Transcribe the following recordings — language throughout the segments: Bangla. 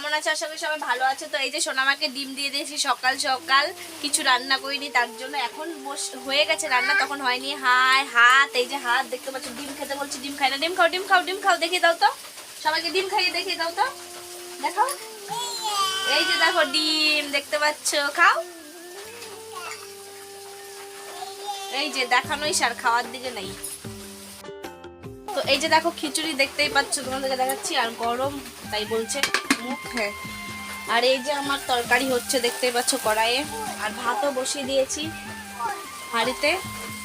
কেমন আছে? আশা করি সবাই ভালো আছে। তো এই যে সোনামাকে ডিম দিয়ে দিয়েছি সকাল সকাল, কিছু রান্না করিনি, তার জন্য এখন হয়ে গেছে রান্না, তখন হয়নি। হাই হাত, এই যে হাত, দেখতে পাচ্ছ, ডিম খেতে বলছি, ডিম খাই না। ডিম খাও ডিম খাও ডিম খাও, দেখিয়ে দাও তো। সবাইকে ডিম খাইয়ে দেখিয়ে দাও তো। দেখো এই যে দেখো ডিম, দেখতে পাচ্ছ, খাও। এই যে দেখানোই সার, খাওয়ার দিকে নেই। তো এই যে দেখো খিচুড়ি দেখতেই পাচ্ছ তোমাদেরকে দেখাচ্ছি আর গরম তাই বলছে মুখ। হ্যাঁ আর এই যে আমার তরকারি হচ্ছে দেখতেই পাচ্ছ কড়াইয়ে। আর ভাতও বসিয়ে দিয়েছি হাঁড়িতে।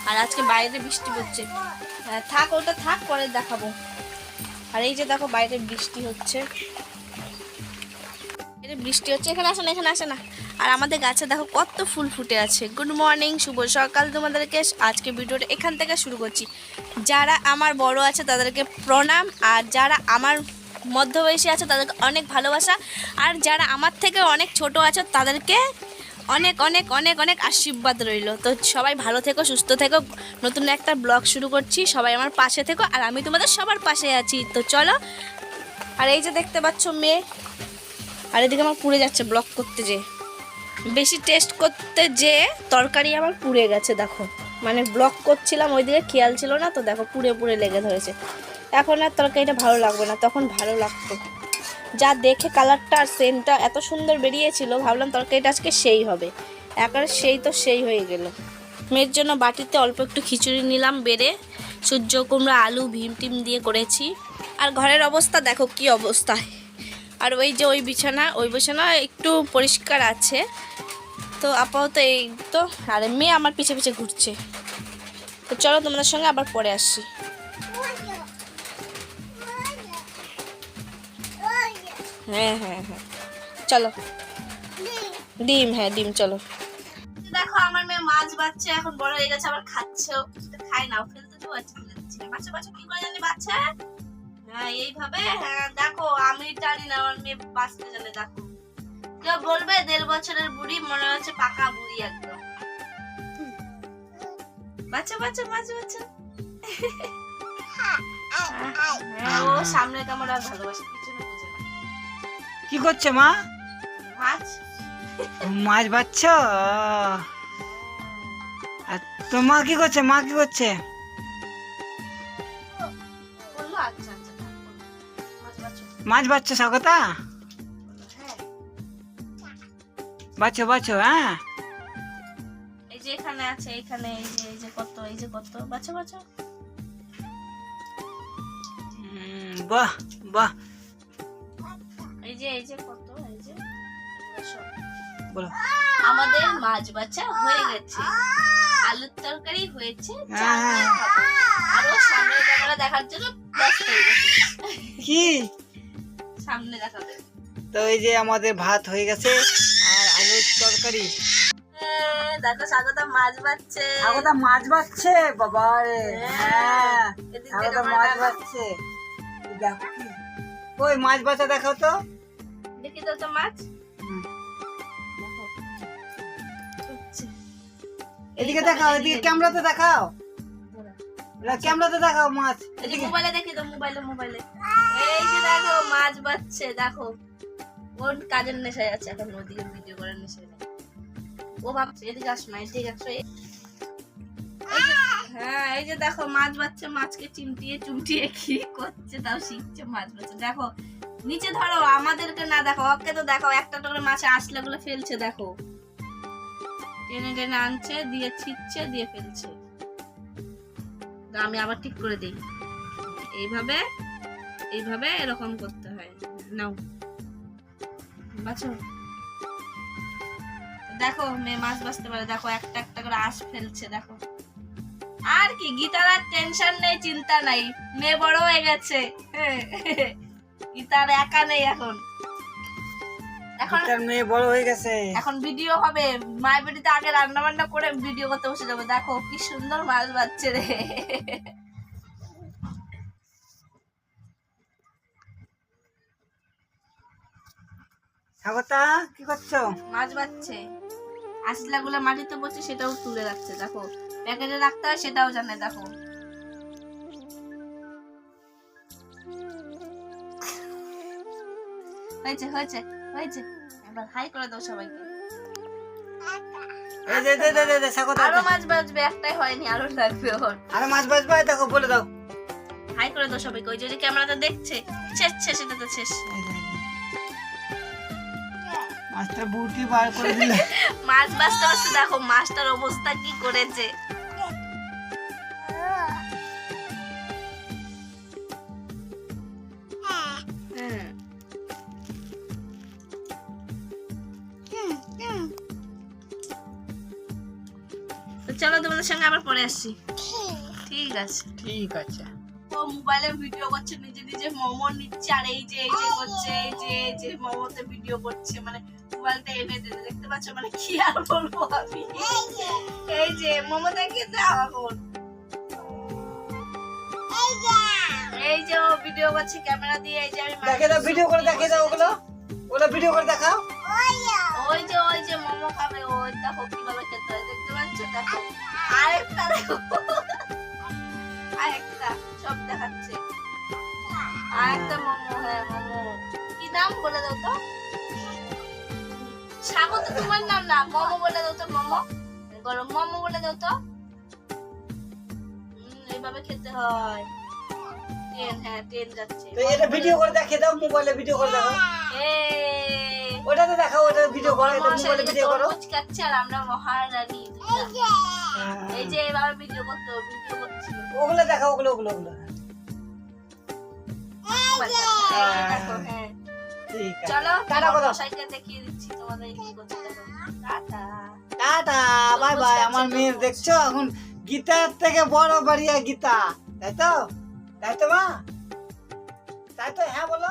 আর আজকে বাইরে বৃষ্টি হচ্ছে। হ্যাঁ, থাক ওটা থাক পরে দেখাবো। আর এই যে দেখো বাইরে বৃষ্টি হচ্ছে। বৃষ্টি হচ্ছে, এখানে আসে না, এখানে আসে না। আর আমাদের গাছে দেখো কত ফুল ফুটে আছে। গুড মর্নিং শুভ সকাল তোমাদেরকে। আজকে ভিডিওটা এখান থেকে শুরু করছি। যারা আমার বড় আছে, তাদেরকে প্রণাম। আর যারা আমার মধ্যবয়সী আছে, তাদেরকে অনেক ভালোবাসা। আর যারা আমার থেকে অনেক ছোট আছে, তাদেরকে অনেক অনেক অনেক অনেক আশীর্বাদ রইল। তো সবাই ভালো থেকো, সুস্থ থেকো। নতুন একটা ব্লগ শুরু করছি। সবাই আমার পাশে থেকো। আর আমি তোমাদের সবার পাশে আছি। তো চলো। আর এই যে দেখতে পাচ্ছ মেয়ে আর এদিকে আমার পুড়ে যাচ্ছে ব্লক করতে যে বেশি টেস্ট করতে যে তরকারি আমার পুড়ে গেছে, দেখো। মানে ব্লক করছিলাম, ওইদিকে খেয়াল ছিল না তো, দেখো পুড়ে পুড়ে লেগে ধরেছে। এখন আর তরকারিটা ভালো লাগবে না, তখন ভালো লাগতো। যা দেখে কালারটা আর সেন্টটা এত সুন্দর বেরিয়েছিল, ভাবলাম তরকারিটা আজকে সেই হবে। একবার সেই তো সেই হয়ে গেল। মেয়ের জন্য বাটিতে অল্প একটু খিচুড়ি নিলাম, বেড়ে সূর্য কুমড়া, আলু, ভীম টিম দিয়ে করেছি। আর ঘরের অবস্থা দেখো কি অবস্থা আর ওই যে ওই বিছানা ওই বিছানা একটু পরিষ্কার আছে। তো আপাতত এই তো, আর মেয়ে আমার পিছে পিছে ঘুরছে। তো চলো তোমাদের সঙ্গে আবার পরে আসছি হ্যাঁ হ্যাঁ হ্যাঁ। চলো। ডিম হ্যাঁ ডিম, চলো। দেখো, আমার মেয়ে মাছ বাচ্চা এখন বড় হয়ে গেছে, আবার খাচ্ছেও। খায় না ফেলতে বাচ্চা বাচ্চা কি করে জানি বাচ্চা হ্যাঁ এইভাবে হ্যাঁ দেখো আমি জানি না আমার মেয়ে বাঁচতে জানে দেখো। কেউ বলবে দেড় বছরের বুড়ি মনে হচ্ছে পাকা বুড়ি একদম। বাচ্চা বাচ্চা বাচ্চা বাচ্চা হ্যাঁ, ও সামনে আর ভালোবাসে পিছনে বোঝে না। কি করছে মা? মাছ? মাছ বাচ্চ আর তো মা কি করছে? মা কি করছে? মাছ বাচ্চ স্বাগতা। হ্যাঁ বাচ্চো বাচ্চো হ্যাঁ? এই যে এখানে আছে এখানে এই যে এই যে কত এই যে কত। বাচ্চা বাচ্চা। বাহ বাহ। এই যে এই যে কত এই যে। বলো। আমাদের মাছ বাচ্চা হয়ে গেছে। আলুর তরকারি হয়েছে হ্যাঁ। খাব। আরও সামনে দেখার জন্য হয়ে কি? সামনে দেখাবে তো এই যে আমাদের ভাত হয়ে গেছে আর আলুর তরকারি। দেখো স্বাগত মাছ বাচ্ছে স্বাগতা মাছ বাচ্ছে বাবা রে। হ্যাঁ এদিক স্বাগতা মাছ দেখো। বাচ্ছে দেখো। ওই মাছ বাচ্চা দেখাও তো। দেখি তো তো মাছ। এদিকে দেখাও এদিকে এদিকে। ক্যামেরাতে দেখাও। ক্যামেরাতে দেখাও মাছ। এদিকে মোবাইলে দেখি তো মোবাইলে মোবাইলে। এই যে দেখো মাছ বাচ্ছে দেখো। ওর কাজের নেশায় আছে? এখন ওদিকে ভিডিও করার নেশায় ও ভাবছে, এদিকে আসো না এদিকে আসো হ্যাঁ এই যে দেখো, মাছ বাচ্ছে মাছকে চিমটিয়ে চুমটিয়ে কি করছে, তাও শিখছে মাছ বাচ্ছে দেখো, নিচে ধরো, আমাদেরকে না দেখো, ওকে তো দেখো, একটা করে মাছে আসলে গুলো ফেলছে, দেখো। টেনে টেনে আনছে, দিয়ে ছিটছে দিয়ে ফেলছে। আমি আবার ঠিক করে দিই। এইভাবে এইভাবে এরকম করতে নাও। বাছো দেখো মেয়ে মাছ বাঁচতে পারে। দেখো একটা একটা করে আঁশ ফেলছে দেখো। আর কি গীতার আর টেনশন নেই চিন্তা নাই। মেয়ে বড় হয়ে গেছে। গীতার একা নেই এখন। এখন মেয়ে বড় হয়ে গেছে। এখন ভিডিও হবে। মায়ের বাড়িতে আগে রান্না বান্না করে ভিডিও করতে বসে যাব। দেখো কি সুন্দর মাছ বাচ্ছে রে। স্বাগতা কি করছ? মাছ বাচ্ছে। আসলা গুলো মাটিতে বসে সেটাও তুলে রাখছে দেখো। প্যাকেটে রাখতে হয় সেটাও জানে দেখো। হয়েছে হয়েছে হয়েছে। এবার হাই করে দাও সবাইকে। আরও মাছ বাজবে একটাই হয়নি আরও লাগবে ওর। আরে মাছ বাজবে দেখো বলে দাও। হাই করে দাও সবাইকে ওই যে ক্যামেরাতে দেখছে শেষ শেষ এটা তো শেষ। মাছটা বুটি বার করে দিলে। মাছ বাজতে বাজতে দেখো মাছটার অবস্থা কি করেছে? চলো তোমাদের সঙ্গে আবার পরে আসছি। ঠিক আছে। ঠিক আছে। মোবাইলে ভিডিও করছে নিজে নিজে মোমো নিচ্ছে আর এই যে এই যে করছে এই যে এই যে মোমোতে ভিডিও করছে মানে মোবাইলটা এনে দিতে দেখতে পাচ্ছ মানে কি আর বলব আমি? এই যে মোমো দেখিয়ে দাও এখন। এই যে ও ভিডিও করছে ক্যামেরা দিয়ে এই যে আমি দেখে দাও ভিডিও করে দেখে দাও ওগুলো। ওগুলো ভিডিও করে দেখাও। ওই যে ওই যে মোমো খাবে ওই দেখো কীভাবে খেতে হয় দেখতে পাচ্ছ? দেখো। আরেকটা দেখো। না মোমো বলে দাও তো মোমো। বলো মোমো বলে দাও তো। এইভাবে খেতে হয়। ট্রেন হ্যাঁ ট্রেন যাচ্ছে। তো এটা ভিডিও করে দেখে দাও মোবাইলে ভিডিও করে দেখাও। এই। ওটাতে দেখাও ওটা ভিডিও করো এটা মোবাইলে ভিডিও করো। আর আমরা মহারানী। এই যে এভাবে ভিডিও করতে ভিডিও করছিল ওগুলো দেখাও ওগুলো ওগুলো ওগুলো। দেখো হ্যাঁ। চলো টাটা করো মশাইকে দেখিয়ে দিচ্ছি তোমাদের কি করছে টাটা। টাটা বাই বাই আমার মেয়ের দেখছ? এখন গীতার থেকে বড় বাড়িয়া গীতা তাই তো? তাই তো মা? তাই তো হ্যাঁ বলো।